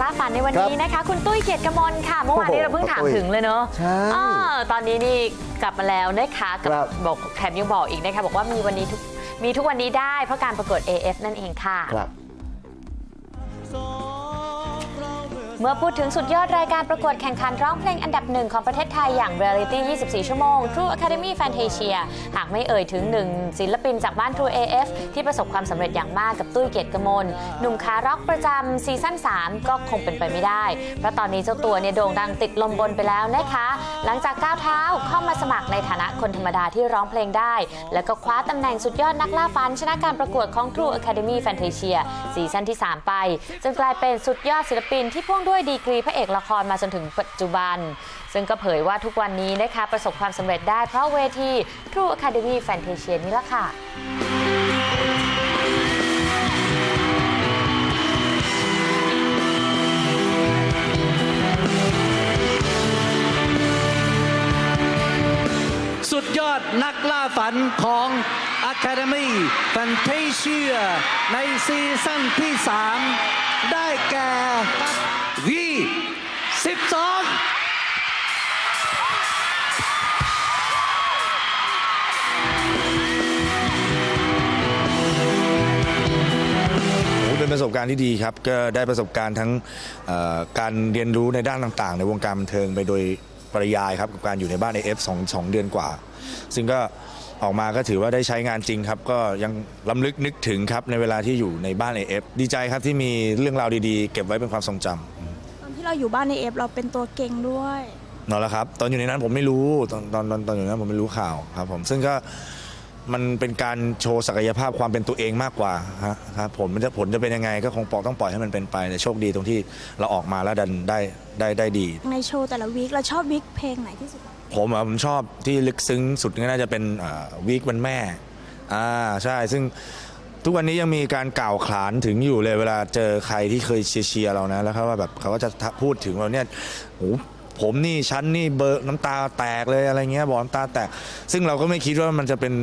ของนักล่าฝันในวันนี้ครับนะคะ คุณตุ้ยเกียรติกมลค่ะ เมื่อวานนี้โอ้โหเราเพิ่งถามตุ้ยถึงเลยเนอะใช่อ่าตอนนี้นี่กลับมาแล้วนะคะกับครับบอกแถมยังบอกอีกนะคะบอกว่ามีวันนี้ทุกมีทุกวันนี้ได้เพราะการประกวด AF นั่นเองค่ะ เมื่อพูดถึงสุดยอดรายการประกวดแข่งขันร้องเพลงอันดับหนึ่งของประเทศไทยอย่าง Reality 24 ชั่วโมง True Academy Fantasia หากไม่เอ่ยถึงหนึ่งศิลปินจากบ้าน True AF ที่ประสบความสำเร็จอย่างมากกับตุ้ยเกียรติกมลหนุ่มขาร็อกประจำซีซั่น 3 ก็คงเป็นไปไม่ได้ เพราะตอนนี้เจ้าตัวเนี่ยโด่งดังติดลมบนไปแล้วนะคะ หลังจากก้าวเท้าเข้ามาสมัครในฐานะคนธรรมดาที่ร้องเพลงได้ แล้วก็คว้าตำแหน่งสุดยอดนักล่าฟันชนะการประกวดของ True Academy Fantasia ซีซั่นที่ 3 ไปจนกลายเป็นสุดยอดศิลปินที่พ่วงด้วยดีกรีพระเอกละครมาจนถึงปัจจุบัน ซึ่งก็เผยว่าทุกวันนี้นะคะประสบความสำเร็จได้เพราะเวที True Academy Fantasia นี่ละค่ะสุดยอดนักล่าฝันของ Academy Fantasia ในซีซั่นที่ 3 ได้แก่ V 12โอ้เป็นประสบการณ์ที่ดีครับ ก็ได้ประสบการณ์ทั้งการเรียนรู้ในด้านต่าง ๆ ในวงการบันเทิงไปโดยปริยายครับกับการอยู่ในบ้าน AF สองสองเดือนกว่า ซึ่งก็ออกมาก็ถือว่าได้ใช้งานจริงครับ ก็ยังล้ำลึกนึกถึงครับในเวลาที่อยู่ในบ้าน AF ดีใจครับที่มีเรื่องราวดีๆ เก็บไว้เป็นความทรงจำ เราอยู่บ้านในเอฟเราเป็นตัวเก่งด้วยนั่นแหละครับ ตอนอยู่ในนั้นผมไม่รู้ตอนตอนตอนตอนอยู่ในนั้นผมไม่รู้ข่าวครับ ผมซึ่งก็มันเป็นการโชว์ศักยภาพความเป็นตัวเองมากกว่าฮะครับผมมันจะผลจะเป็นยังไงก็คงปอกต้องปล่อยให้มันเป็นไปแต่โชคดีตรงที่เราออกมาแล้วดันได้ได้ได้ดี ในโชว์แต่ละวีคเราชอบวีคเพลงไหนที่สุด ผมอะผมชอบที่ลึกซึ้งสุดก็น่าจะเป็นวีควันแม่อ่าใช่ซึ่ง ทุกวันนี้ยังมีการกล่าวขานถึงอยู่เลยเวลาเจอใครที่เคยเชียร์เรานะแล้วเขาว่าแบบเขาก็จะพูดถึงเราเนี่ยโอ้ผมนี่ชั้นนี่เบอร์น้ำตาแตกเลยอะไรเงี้ยบอกน้ำตาแตก ซึ่งเราก็ไม่คิดว่ามันจะเป็น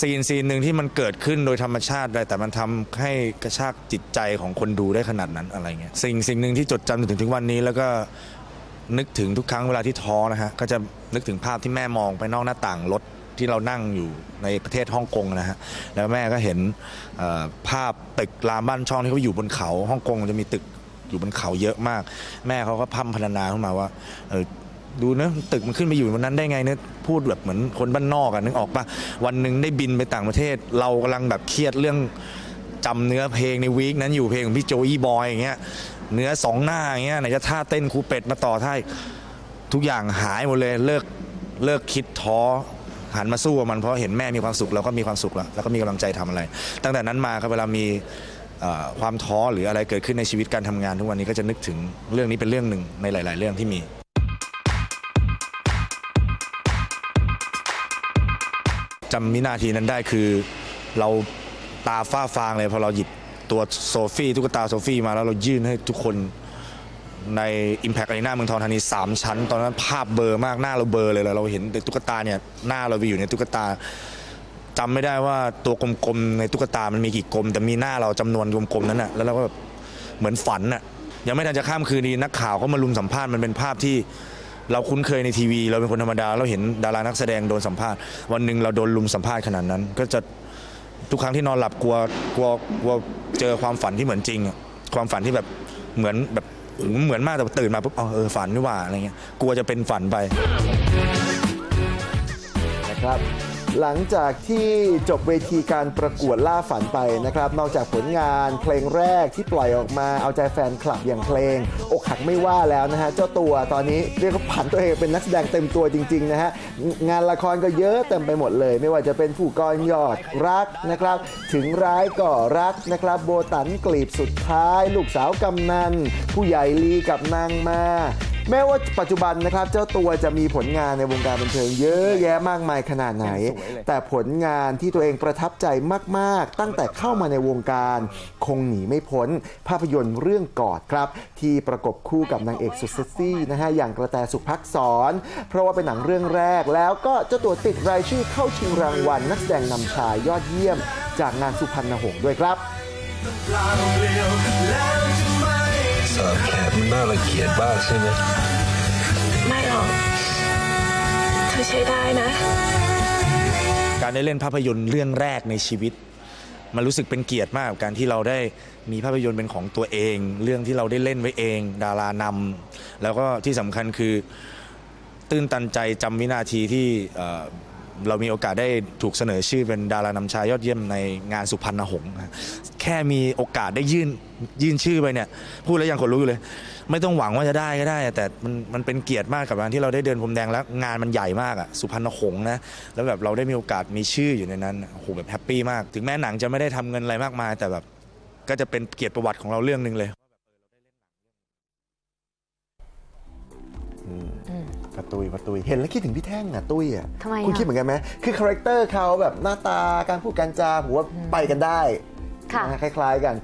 ซีนซีนหนึ่งที่มันเกิดขึ้นโดยธรรมชาติได้แต่มันทำให้กระชากจิตใจของคนดูได้ขนาดนั้นอะไรเงี้ยสิ่งสิ่งหนึ่งที่จดจำจนถึงถึงวันนี้แล้วก็นึกถึงทุกครั้งเวลาที่ท้อนะฮะก็จะนึกถึงภาพที่แม่มองไปนอกหน้าต่างรถ ที่เรานั่งอยู่ในประเทศฮ่องกงนะฮะแล้วแม่ก็เห็นภาพตึกรามบ้านช่องที่เขาอยู่บนเขาฮ่องกงจะมีตึกอยู่บนเขาเยอะมาก แม่เขาก็พร่ำพรรณนาขึ้นมาว่าดูนะตึกมันขึ้นไปอยู่บนนั้นได้ไงเนี่ยพูดแบบเหมือนคนบ้านนอกอะนึกออกปะวันหนึ่งได้บินไปต่างประเทศ เรากำลังแบบเครียดเรื่องจำเนื้อเพลงในวีคนั้นอยู่เพลงของพี่โจอี้บอยอย่างเงี้ยเนื้อสองหน้าอย่างเงี้ยไหนจะท่าเต้นครูเป็ดมาต่อท่าทุกอย่างหายหมดเลยเลิกเลิกคิดท้อ หันมาสู้กับมันเพราะเห็นแม่มีความสุขเราก็มีความสุขแล้วแล้วก็มีกำลังใจทำอะไร ตั้งแต่นั้นมาครับเวลามีความท้อหรืออะไรเกิดขึ้นในชีวิตการทำงาน ทุกวันนี้ก็จะนึกถึงเรื่องนี้เป็นเรื่องหนึ่งในหลาย ๆ เรื่องที่มีจำวินาทีนั้นได้คือเราตาฝ้าฟางเลยพอเราหยิบตัวโซฟี่ตุ๊กตาโซฟี่มาแล้วเรายื่นให้ทุกคน ใน Impact Arena เมืองทองธานี 3 ชั้น ตอนนั้นภาพเบอร์มากหน้าเราเบอร์เลยเราเห็นแต่ตุ๊กตาเนี่ยหน้าเราไปอยู่ในตุ๊กตาจำไม่ได้ว่าตัวกลมๆในตุ๊กตามันมีกี่กลม แต่มีหน้าเราจำนวนกลมๆนั้นน่ะแล้วเราก็แบบเหมือนฝันน่ะยังไม่ทันจะข้ามคืนดีนักข่าวเขามาลุมสัมภาษณ์มันเป็นภาพที่เราคุ้นเคยในทีวี เราเป็นคนธรรมดา เราเห็นดารานักแสดงโดนสัมภาษณ์ วันหนึ่งเราโดนลุมสัมภาษณ์ขนาดนั้น ก็จะทุกครั้งที่นอนหลับกลัวกลัวกลัวเจอความฝันที่เหมือนจริง ความฝันที่แบบเหมือนแบบ เหมือนมากแต่ตื่นมาปุ๊บอ๋อเออฝันนี่หว่าอะไรเงี้ยกลัวจะเป็นฝันไปนะครับ หลังจากที่จบเวทีการประกวดล่าฝันไปนะครับ นอกจากผลงานเพลงแรกที่ปล่อยออกมาเอาใจแฟนคลับอย่างเพลง อกหักไม่ว่าแล้วนะฮะ เจ้าตัวตอนนี้เรียกว่าผันตัวเองเป็นนักแสดงเต็มตัวจริง ๆ นะฮะ งานละครก็เยอะเต็มไปหมดเลย ไม่ว่าจะเป็นผู้กรยอดรักนะครับ ถึงร้ายก็รักนะครับ โบตันกลีบสุดท้าย ลูกสาวกำนัน ผู้ใหญ่ลีกับนางมา แม้ว่าปัจจุบันนะครับ เจ้าตัวจะมีผลงานในวงการบันเทิงเยอะแยะมากมายขนาดไหน แต่ผลงานที่ตัวเองประทับใจมาก ๆ ตั้งแต่เข้ามาในวงการคงหนีไม่พ้น ภาพยนตร์เรื่องกอดครับ ที่ประกบคู่กับนางเอกสุดเซ็กซี่นะฮะอย่างกระแตสุภักษร เพราะว่าเป็นหนังเรื่องแรก แล้วก็เจ้าตัวติดรายชื่อเข้าชิงรางวัล นักแสดงนำชายยอดเยี่ยม จากงานสุพรรณหงส์ด้วยครับ นมันน่ารังเกียจบ้างใช่ไหม ไม่หรอก เธอใช้ได้นะ การได้เล่นภาพยนตร์เรื่องแรกในชีวิต มันรู้สึกเป็นเกียรติมากกับการที่เราได้มีภาพยนตร์เป็นของตัวเอง เรื่องที่เราได้เล่นไว้เอง ดารานำแล้วก็ที่สำคัญคือตื้นตันใจจำวินาทีที่เอ่อเรามีโอกาสได้ถูกเสนอชื่อเป็นดารานำชายยอดเยี่ยมในงานสุพรรณหงษ์นะแค่มีโอกาสได้ยื่นยื่นชื่อไปเนี่ยพูดแล้วยังขนลุกอยู่เลย ไม่ต้องหวังว่าจะได้ก็ได้ แต่มันมันเป็นเกียรติมากกับการที่เราได้เดินพรมแดงแล้วงานมันใหญ่มากอะสุพรรณหงษ์นะแล้วแบบเราได้มีโอกาสมีชื่ออยู่ในนั้นโอ้โหแบบแฮปปี้มาก ถึงแม้หนังจะไม่ได้ทำเงินอะไรมากมาย แต่แบบก็จะเป็นเกียรติประวัติของเราเรื่องหนึ่งเลยประตุยประตุยเห็นแล้วคิดถึงพี่แท่งอะตุ้ยอะทำไมอะคุณคิดเหมือนกันไหมคือคาแรคเตอร์เขาแบบหน้าตาการพูดการจาผมว่าไปกันได้ค่ะนะฮะคล้ายๆกัน